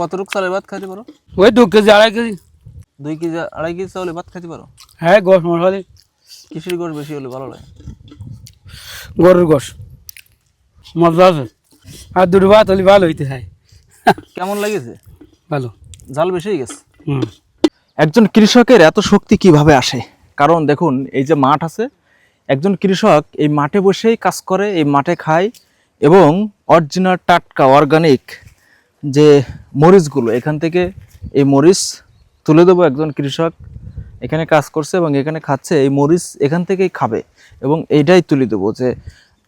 কতটুক চালের ভাত খাইতে পারো? ওই দু কেজি আড়াই কেজি। দুই কেজি আড়াই কেজি চাউলে ভাত খাইতে পারো? হ্যাঁ গোশ মশালি কিসের গোশ বেশি হলে ভালো লাগে। গরুর গোশ। মজা আছে। আর দুটো ভাত হলে ভালো হইতে হয়। কেমন লাগেছে? ভালো। জাল বেশি হয়ে গেছে? হুম। একজন কৃষকের এত শক্তি কীভাবে আসে? কারণ দেখুন এই যে মাঠ আছে একজন কৃষক এই মাঠে বসেই কাজ করে এই মাঠে খায় এবং অরিজিনাল টাটকা অর্গানিক যে মরিচগুলো, এখান থেকে এই মরিচ তুলে দেবো একজন কৃষক। এখানে কাজ করছে এবং এখানে খাচ্ছে, এই মরিচ এখান থেকেই খাবে এবং এইটাই তুলে দেবো যে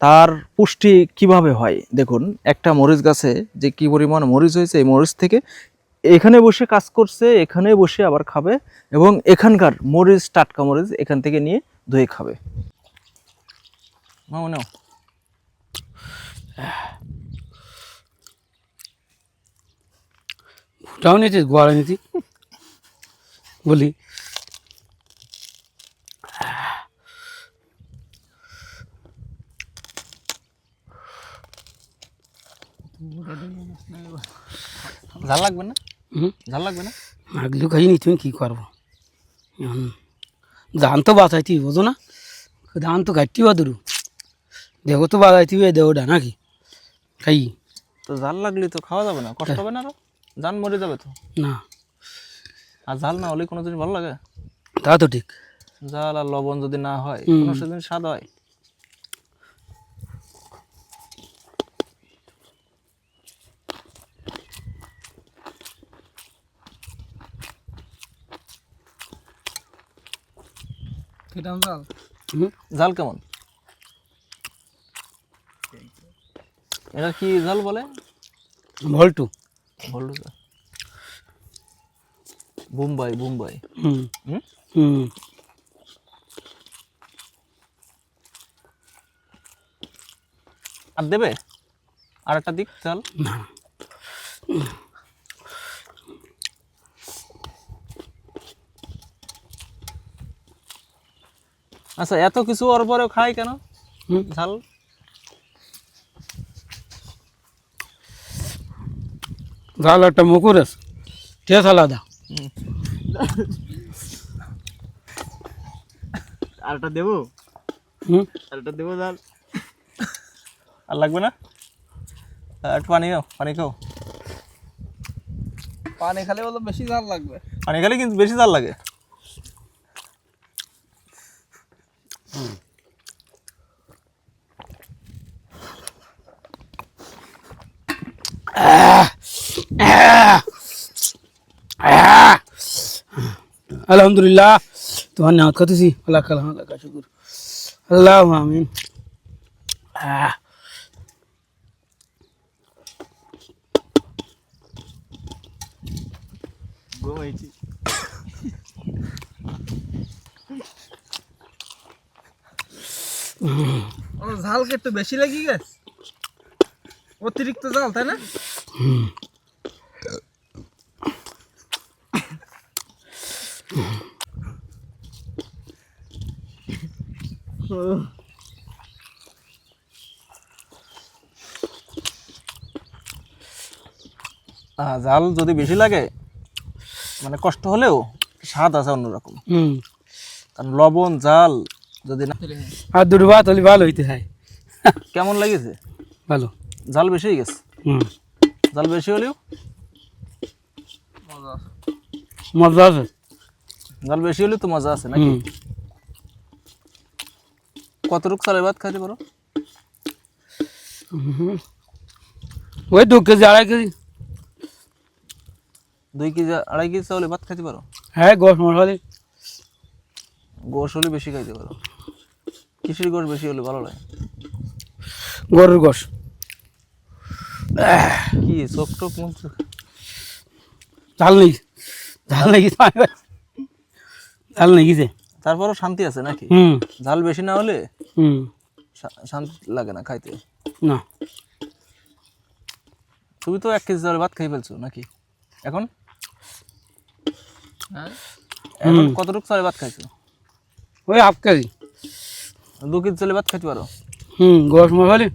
তার পুষ্টি কীভাবে হয়। দেখুন, একটা মরিচ গাছে যে কি পরিমাণ মরিচ হয়েছে, এই মরিচ থেকে এখানে বসে কাজ করছে, এখানে বসে আবার খাবে এবং এখানকার মরিচ, টাটকা মরিচ এখান থেকে নিয়ে ধুয়ে খাবে। মামু ফুটাও নিয়েছি গোয়ালা বলি ঝাল লাগবে না? ঝাল লাগবে না? আগলু খাই নি তুমি কী করব? ধান তো বাঁচাইতি বোঝো না? ধান তো কাটতি বা দূর। দেখো তো বাঁচাইতি দেহটা নাকি? খাই। তো ঝাল লাগলে তো খাওয়া যাবে না কষ্ট হবে না জান মরে যাবে তো? না। আর ঝাল না হলে কোনো জিনিস ভালো লাগে? তা তো ঠিক। ঝাল আর লবণ যদি না হয় কোনো সেদিন স্বাদ হয়? হুম। ঝাল কেমন? এটা কি জাল বলে? ভল্টু বলল তো। বোম্বাই বোম্বাই। হুম। হুম? হুম। আর দেবে? আর একটা দিক চাল। না। আচ্ছা এত কিছু ওর পরেও খাই কেন? হুম। ঝাল? ঝাল একটা মুকুর আছে টেস্ট আলাদা আরটা দেবো হুম আরটা দেবো ঝাল আর লাগবে না আর একটু পানি খাও পানি খাও পানি খালে বলো বেশি ঝাল লাগবে পানি খেলে কিন্তু বেশি ঝাল লাগে আলহামদুলিল্লাহ তোমার নাম কতছি আল্লাহ কালাম আল্লাহ কা শুকুর আল্লাহ আমিন আহ, ঘুমাইছি ও ঝালকে একটু বেশি লেগে গেছে অতিরিক্ত ঝাল তাই না ঝাল যদি বেশি লাগে মানে কষ্ট হলেও স্বাদ আছে অন্যরকম। কারণ লবণ জাল যদি না আর ভাত হলে ভালো হইতে হয়। কেমন লাগেছে? ভালো। জাল বেশি হয়ে গেছে? হুম। জাল বেশি হলেও? মজা মজা আছে। জাল বেশি হলেও তো মজা আছে নাকি? কতটুক চালের ভাত খাইতে পারো? ওই দু কেজি আড়াই কেজি। দুই কেজি আড়াই কেজি চাউলে ভাত খাইতে পারো? হ্যাঁ গোশ মশালি গোশ হলে বেশি খাইতে পারো। কিসের গোশ বেশি হলে ভালো লাগে। গরুর গোশ। কি চোখ টোক? ঝাল নেই। ঝাল নেই ঝাল নেই গেছে? তারপরও শান্তি আছে নাকি? হুম। ঝাল বেশি না হলে হুম। শান্তি লাগে না খাইতে। না। তুমি তো এক কেজি চাউলে ভাত খাই ফেলছো নাকি? এখন? হ্যাঁ? এখন কতটুকু চাউলে ভাত খাইছো? ওই হাফ কেজি। দু কেজি চাউলে ভাত খাইতে পারো। হুম গোশ মশালি